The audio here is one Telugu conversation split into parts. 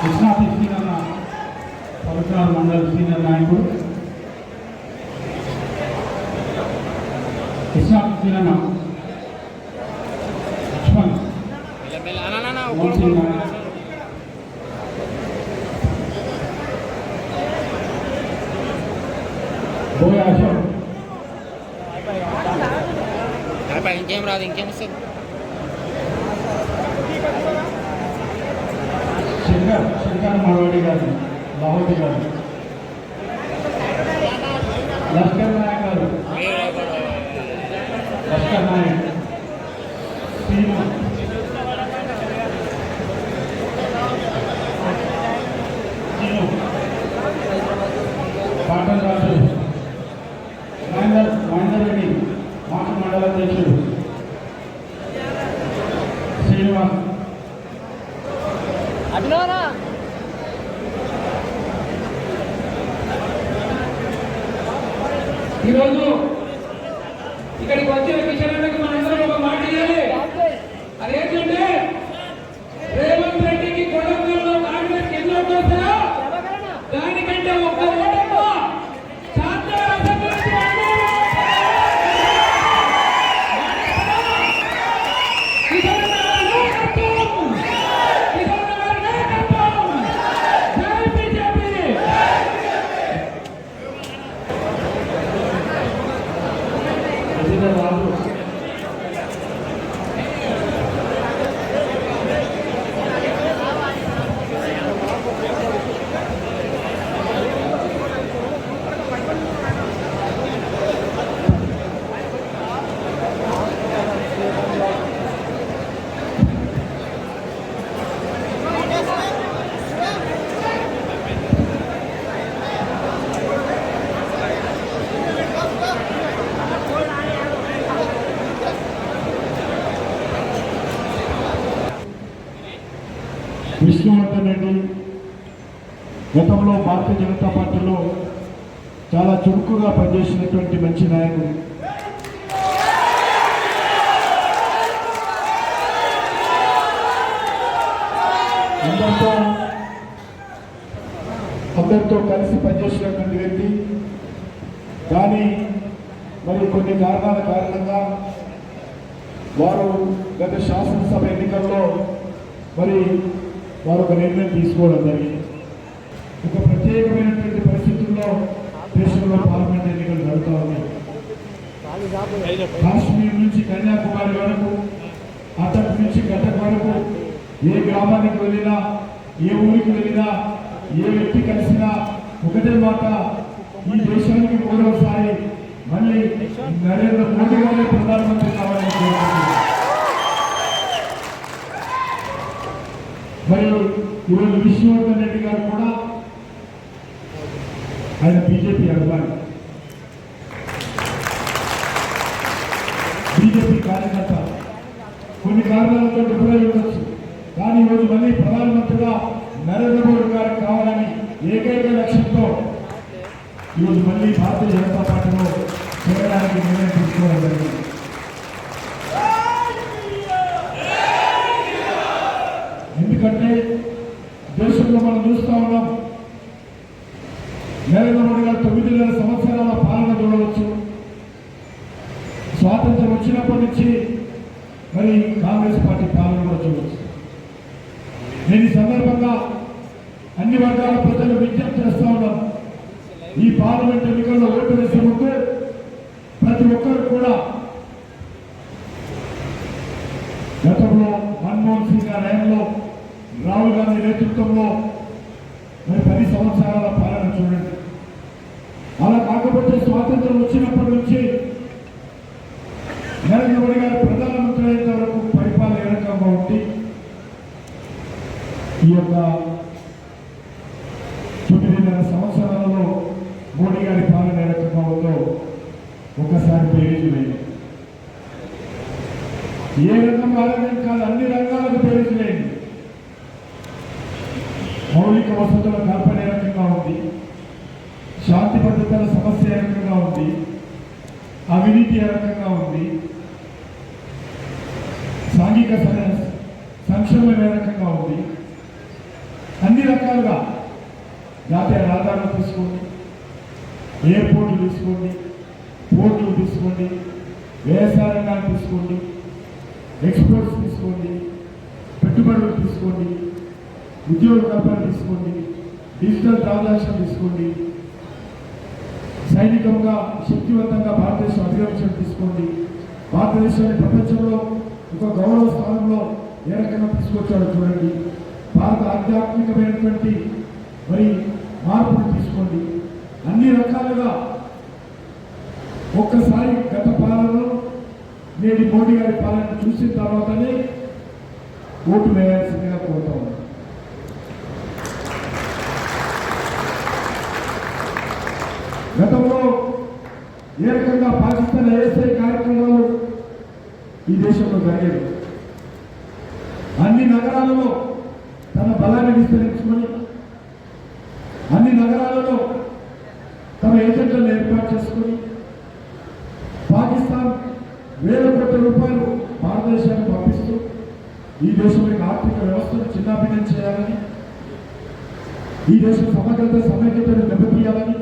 కృష్ణాపి సీనన్న పవిత్ర మండల సీనియర్ నాయకుడు. కృష్ణాపి సీనన్న లక్ష్మణ్. మోహన్ సింగ్ నాయక్ ఇంకేం రాదు ఇంకేం వస్తుంది? లష్కర్ నాయక్ గారు. లష్కర్ నాయక్. సీమ పాటల్ రాజు మహేందర్ మహేందర్ రెడ్డి మాట మండల అధ్యక్షుడు. శ్రీనివాస్ అభినవనా ఈరోజు ఇక్కడికి వచ్చిన కిషన్కి మనందరం ఒక మాట ఇవ్వాలి అదేంటంటే రేవంత్ రెడ్డికి కొడంగల్లో కాంగ్రెస్ ఎన్ని ఓట్లు వస్తాయో దానికంటే ఒక్క ఓటేమో శాంతి అసెంబ్లీ నుంచి కిషన్ గారి నాయకత్వం! కిషన్ గారి నాయకత్వం! జై బీజేపీ ప్రసిద్ధ రాజు విష్ణువర్ధన్ రెడ్డి గతంలో భారతీయ జనతా పార్టీలో చాలా చురుకుగా పనిచేసినటువంటి మంచి నాయకుడు. అందరితో అందరితో కలిసి పనిచేసినటువంటి వ్యక్తి. కానీ మరి కొన్ని కారణాల కారణంగా వారు గత శాసనసభ ఎన్నికల్లో మరి వారు ఒక నిర్ణయం తీసుకోవడం జరిగింది. ఒక ప్రత్యేకమైనటువంటి పరిస్థితుల్లో దేశంలో పార్లమెంట్ ఎన్నికలు జరుగుతూ ఉన్నాయి. కాశ్మీర్ నుంచి కన్యాకుమారి వరకు అటక్ నుంచి కటక్ వరకు ఏ గ్రామానికి వెళ్ళినా ఏ ఊరికి వెళ్ళినా ఏ వ్యక్తి కలిసినా ఒకటే మాట ఈ దేశానికి మూడవసారి మళ్ళీ నరేంద్ర మోడీ గారే ప్రధానమంత్రి కావాలని మరియు ఈరోజు విష్ణువర్ధన్ రెడ్డి గారు కూడా ఆయన బీజేపీ అభిమాని. బీజేపీ కార్యకర్త. కొన్ని కారణాలతో డిఫరెంట్ ఉండొచ్చు. కానీ ఈరోజు మళ్ళీ ప్రధానమంత్రిగా నరేంద్ర మోడీ గారు కావాలని ఏకైక లక్ష్యంతో ఈరోజు మళ్ళీ భారతీయ జనతా పార్టీలో చేరడానికి నిర్ణయం తీసుకోవడం జరిగింది. ఎందుకంటే దేశంలో మనం చూస్తూ ఉన్నాం నరేంద్ర మోడీ గారు తొమ్మిదిన్నర సంవత్సరాల పాలన చూడవచ్చు. స్వాతంత్రం వచ్చినప్పటి నుంచి మరి కాంగ్రెస్ పార్టీ పాలన కూడా చూడవచ్చు. నేను ఈ సందర్భంగా అన్ని వర్గాల ప్రజలు విజ్ఞప్తి చేస్తా ఉన్నాం. ఈ పార్లమెంట్ ఎన్నికల్లో ఓటు వేసే ముందు ప్రతి ఒక్కరు కూడా గతంలో మన్మోహన్ సింగ్ గారి హయాంలో రాహుల్ గాంధీ నేతృత్వంలో మరి పది సంవత్సరాల పాలన చూడండి. కాకపోతే స్వాతంత్రం వచ్చినప్పటి నుంచి నరేంద్ర మోడీ గారు ప్రధానమంత్రి అయిన వరకు పరిపాలన ఏ రకంగా ఉంది ఈ యొక్క తొమ్మిదిన్నర సంవత్సరాలలో మోడీ గారి పాలన ఏ రకంగా ఉందో ఒకసారి పేరించలేదు ఏ రంగం కాదని కాదు అన్ని రంగాలకు పేరించలేదు మౌలిక వసతుల కల్పన ఏ రకంగా ఉంది శాంతి భద్రతల సమస్య ఏ రకంగా ఉంది అవినీతి ఏ రకంగా ఉంది? సాంఘిక స- సంక్షేమం ఏ రకంగా ఉంది? అన్ని రకాలుగా. జాతీయ రహదారులు తీసుకోండి. ఎయిర్పోర్ట్లు తీసుకోండి. పోర్టులు తీసుకోండి. వ్యవసాయ రంగాన్ని తీసుకోండి. ఎక్స్పోర్ట్స్ తీసుకోండి. పెట్టుబడులు తీసుకోండి. ఉద్యోగ కల్పన తీసుకోండి. డిజిటల్ ట్రాన్సాక్షన్ తీసుకోండి. సైనికంగా శక్తివంతంగా భారతదేశం అధిగమించడం తీసుకోండి. భారతదేశాన్ని ప్రపంచంలో ఒక గౌరవ స్థానంలో ఏ రకంగా తీసుకొచ్చాడో చూడండి. భారత ఆధ్యాత్మికమైనటువంటి మరి మార్పులు తీసుకోండి. అన్ని రకాలుగా ఒక్కసారి గత పాలనలో నేటి మోడీ గారి పాలన చూసిన తర్వాతనే ఓటు వేయాల్సిందిగా కోరుతా ఉన్నాను గతంలో ఏ రకంగా పాకిస్తాన్ ఐఎస్ఐ కార్యక్రమాలు ఈ దేశంలో జరిగేవి అన్ని నగరాలలో తన బలాన్ని విస్తరించుకొని అన్ని నగరాలలో తమ ఏజెంట్లను ఏర్పాటు చేసుకొని పాకిస్తాన్ వేల కోట్ల రూపాయలు భారతదేశానికి పంపిస్తూ ఈ దేశం యొక్క ఆర్థిక వ్యవస్థను చిన్నాభిన్నం చేయాలని ఈ దేశం సమగ్రత సమైక్యతను దెబ్బతీయాలని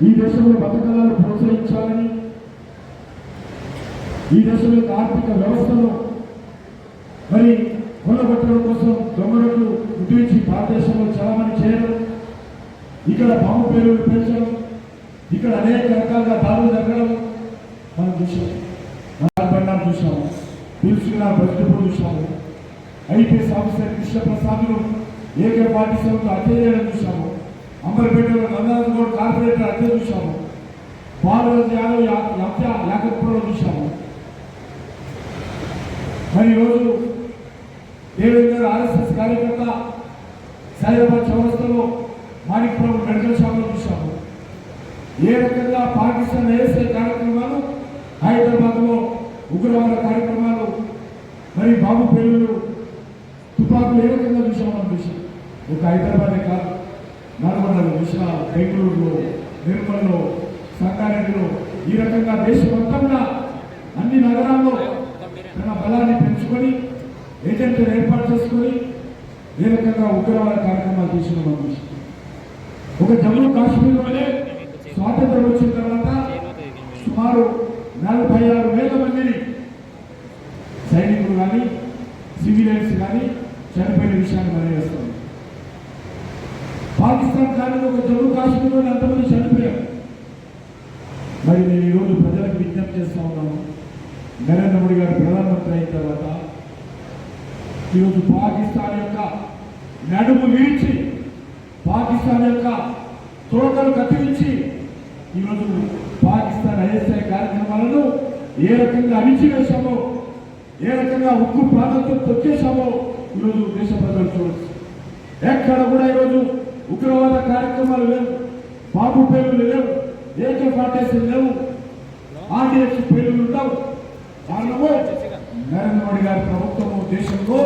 ఈ దేశంలో బతకాలను ప్రోత్సహించాలని ఈ దేశం యొక్క ఆర్థిక వ్యవస్థలో మరి కొల్లగొట్టడం కోసం దొంగలకు ఉద్యోగించి భారతదేశంలో చాలామంది చేయడం ఇక్కడ బాంబు పేరు పెంచడం ఇక్కడ అనేక రకాలుగా దాడులు జరగడం మనం చూసాం బండారు చూసాము పిలుచుకున్న బతుకుడు చూసాము ఐపీఎస్ ఆఫీసర్ కృష్ణప్రసాద్ను ఏకే పార్టీ సభకు హత్య చూసాము అంబర్పేటలో నందనాథ్ గౌడ్ కార్పొరేటర్ హత్య చూసాము భారత యాదవ్ యా- హత్య యాకత్పురంలో చూసాము మరి ఈరోజు దేవేందర్ ఆర్ఎస్ఎస్ కార్యకర్త సైదాబాద్ చౌరస్తలో మాణిక్పురం మెడికల్ షాప్లో చూసాము ఏ రకంగా పాకిస్తాన్ ఏసే కార్యక్రమాలు హైదరాబాద్లో ఉగ్రవాద కార్యక్రమాలు మరి బాబు పెళ్ళిళ్ళు తుపాకులు ఏ రకంగా చూసామని చూసాం ఒక హైదరాబాదే కాదు. బెంగళూరులో నిర్మల్లో సంగారెడ్డిలో ఈ రకంగా దేశమంతంగా అన్ని నగరాల్లో తన బలాన్ని పెంచుకొని ఏజెంట్లు ఏర్పాటు చేసుకొని ఏ రకంగా ఉగ్రవాద కార్యక్రమాలు చేసిన మనం ఒక జమ్మూ కాశ్మీర్లోనే స్వాతంత్రం వచ్చిన తర్వాత సుమారు నలభై ఆరు వేల మందిని సైనికులు కానీ సివిలియన్స్ కానీ చనిపోయిన విషయాన్ని మనం వేస్తాం పాకిస్తాన్ కానీ ఒక జమ్మూ కాశ్మీర్లో ఎంతమంది చనిపోయారు. మరి నేను ఈరోజు ప్రజలకు విజ్ఞప్తి చేస్తా ఉన్నాను. నరేంద్ర మోడీ గారు ప్రధానమంత్రి అయిన తర్వాత ఈరోజు పాకిస్తాన్ యొక్క నడుము విరిచి పాకిస్తాన్ యొక్క తోకలు కత్తిరించి ఈరోజు పాకిస్తాన్ ఐఎస్ఐ కార్యక్రమాలను ఏ రకంగా అణిచివేశామో ఏ రకంగా ఉక్కు ప్రాంతంతో తొక్కేశామో ఈరోజు దేశ ప్రజలు చూడొచ్చు. ఎక్కడ కూడా ఈరోజు ఉగ్రవాద కార్యక్రమాలు లేవు. బాబు పేర్లు లేవు. ఏకే ఫార్టేషన్ లేవు. ఆర్డీఎస్ పేర్లు ఉండవు. కారణము నరేంద్ర మోడీ గారి ప్రభుత్వము దేశంలో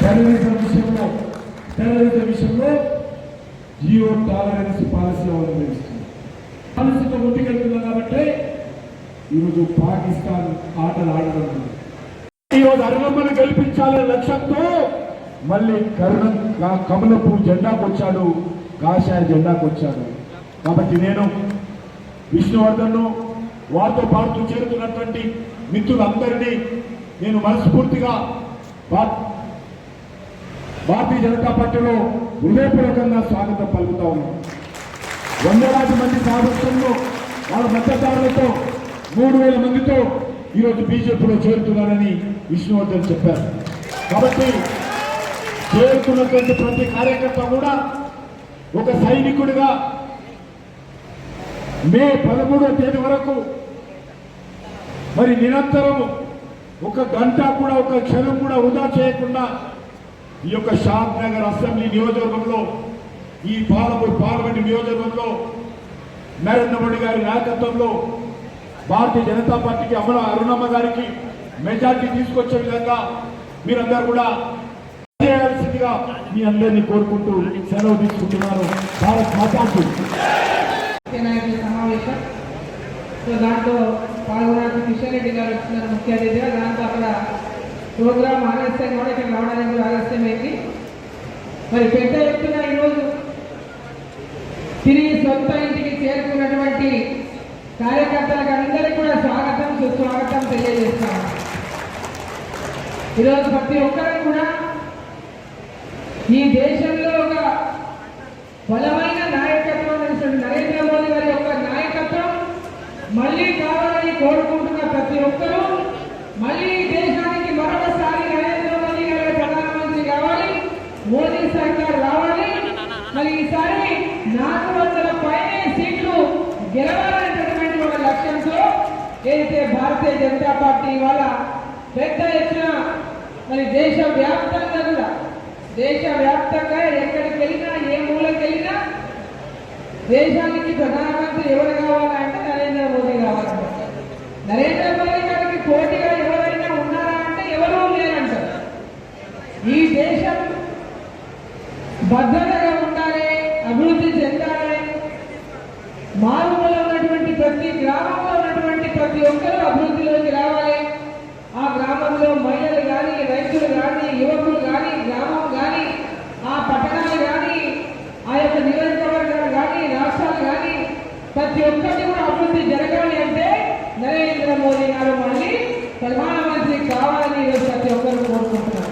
టెర్రరిజం విషయంలో టెర్రరిజం విషయంలో జియో టాలరెన్స్ పాలసీ అవలంబిస్తుంది. పాలసీతో ముందుకెళ్తున్నాం కాబట్టి ఈరోజు పాకిస్తాన్ ఆటలు ఆడడం ఈరోజు అరుణమ్మను గెలిపించాలనే లక్ష్యంతో మళ్ళీ కరుణ కమలపు జెండాకు వచ్చాడు కాషాయ జెండాకు వచ్చాడు. కాబట్టి నేను విష్ణువర్ధన్ను వారితో పాటు చేరుతున్నటువంటి మిత్రులందరినీ నేను మనస్ఫూర్తిగా భారతీయ జనతా పార్టీలో హృదయపూర్వకంగా స్వాగతం పలుకుతా ఉన్నాను. వందలాది మంది సామర్థ్యంలో వాళ్ళ మద్దతుదారులతో మూడు వేల మందితో ఈరోజు బీజేపీలో చేరుతున్నారని విష్ణువర్ధన్ చెప్పారు. కాబట్టి చేరుకున్నటువంటి ప్రతి కార్యకర్త కూడా ఒక సైనికుడిగా మే పదమూడవ తేదీ వరకు మరి నిరంతరం ఒక గంట కూడా ఒక క్షణం కూడా వృధా చేయకుండా ఈ యొక్క షాద్ నగర్ అసెంబ్లీ నియోజకవర్గంలో ఈ పాలమూరు పార్లమెంట్ నియోజకవర్గంలో నరేంద్ర మోడీ గారి నాయకత్వంలో భారతీయ జనతా పార్టీకి అమల అరుణమ్మ గారికి మెజార్టీ తీసుకొచ్చే విధంగా మీరందరూ కూడా చేయాల్సిందిగా మీ అందరినీ కోరుకుంటూ సెలవు తీసుకుంటున్నాను భారత్ మాతాకు. ముఖ్య సో దాంట్లో పాల్గొనడానికి కిషన్ రెడ్డి గారు వచ్చినారు ముఖ్య అతిథిగా. దాంతో అక్కడ ప్రోగ్రామ్ ఆలస్యం కూడా ఇక్కడ రావడానికి కూడా ఆలస్యమైంది మరి పెద్ద ఎత్తున ఈరోజు తిరిగి సొంత ఇంటికి చేరుకున్నటువంటి కార్యకర్తలకు అందరికీ కూడా స్వాగతం సుస్వాగతం తెలియజేస్తాను. ఈరోజు ప్రతి ఒక్కరు కూడా ఈ దేశంలో ఒక బలమైన నాయకత్వం నరేంద్ర మోదీ గారి యొక్క నాయకత్వం. మళ్ళీ కావాలని కోరుకుంటున్న ప్రతి ఒక్కరూ మళ్ళీ ఈ దేశానికి మరొకసారి నరేంద్ర మోదీ గారి ప్రధానమంత్రి కావాలి. మోదీ సర్కార్ రావాలి. మరి ఈసారి నాలుగు వందల పైనే సీట్లు గెలవాలనేటటువంటి ఒక లక్ష్యంతో ఏదైతే భారతీయ జనతా పార్టీ వాళ్ళ పెద్ద ఎత్తున మరి దేశ దేశవ్యాప్తంగా దేశ వ్యాప్తంగా ఎక్కడికి వెళ్ళినా ఏ మూలకి వెళ్ళినా దేశానికి ప్రధానమంత్రి ఎవరు కావాలంటే నరేంద్ర మోదీ కావాలంటే నరేంద్ర మోదీ గారికి పోటీగా ఎవరైనా ఉన్నారా అంటే ఎవరూ లేరంటారు ఈ దేశం భద్రతగా ఉండాలి అభివృద్ధి చెందాలి. మారుమూల ఉన్నటువంటి ప్రతి గ్రామంలో ఉన్నటువంటి ప్రతి ఒక్కరూ అభివృద్ధి ప్రతి ఒక్కటి కూడా అభివృద్ధి జరగాలి అంటే నరేంద్ర మోదీ గారు మళ్ళీ ప్రధానమంత్రి కావాలని ఈరోజు ప్రతి ఒక్కరు కోరుకుంటున్నారు.